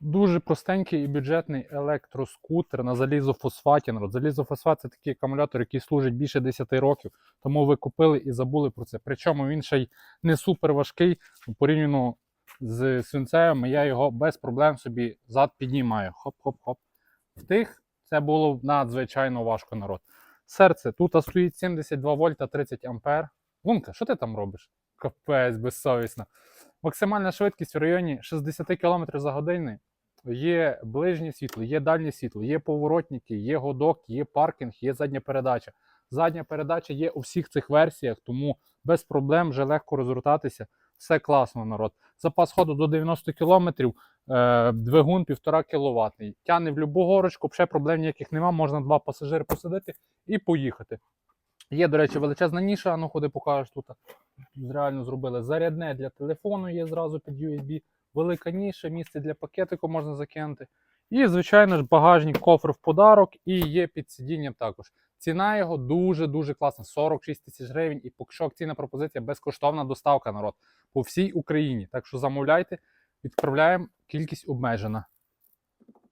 Дуже простенький і бюджетний електроскутер на залізофосфаті. Залізофосфат це такий акумулятор, який служить більше 10 років. Тому ви купили і забули про це. Причому він ще й не супер важкий. Порівняно з свинцевим, я його без проблем собі зад піднімаю. Хоп-хоп-хоп. В тих це було надзвичайно важко народ. Серце тут стоїть 72 вольта 30 ампер. Лунка, що ти там робиш? Капець, безсовісно. Максимальна швидкість в районі 60 км за годину. Є ближнє світло, є дальнє світло, є поворотники, є годок, є паркінг, є задня передача. Задня передача є у всіх цих версіях, тому без проблем вже легко розвертатися. Все класно, народ. Запас ходу до 90 км, е, двигун 1,5 кВт. Тяне в будь-яку горочку, ще проблем ніяких нема, можна два пасажири посадити і поїхати. Є, до речі, величезна ніша, ну ходи покажеш тут. Реально зробили зарядне для телефону, є зразу під USB. Велика ніша, місце для пакетику можна закинути. І, звичайно ж, багажник, кофр в подарок і є під сидінням також. Ціна його дуже-дуже класна 46 тисяч гривень. І поки що акційна пропозиція безкоштовна доставка народ по всій Україні. Так що замовляйте, відправляємо, кількість обмежена.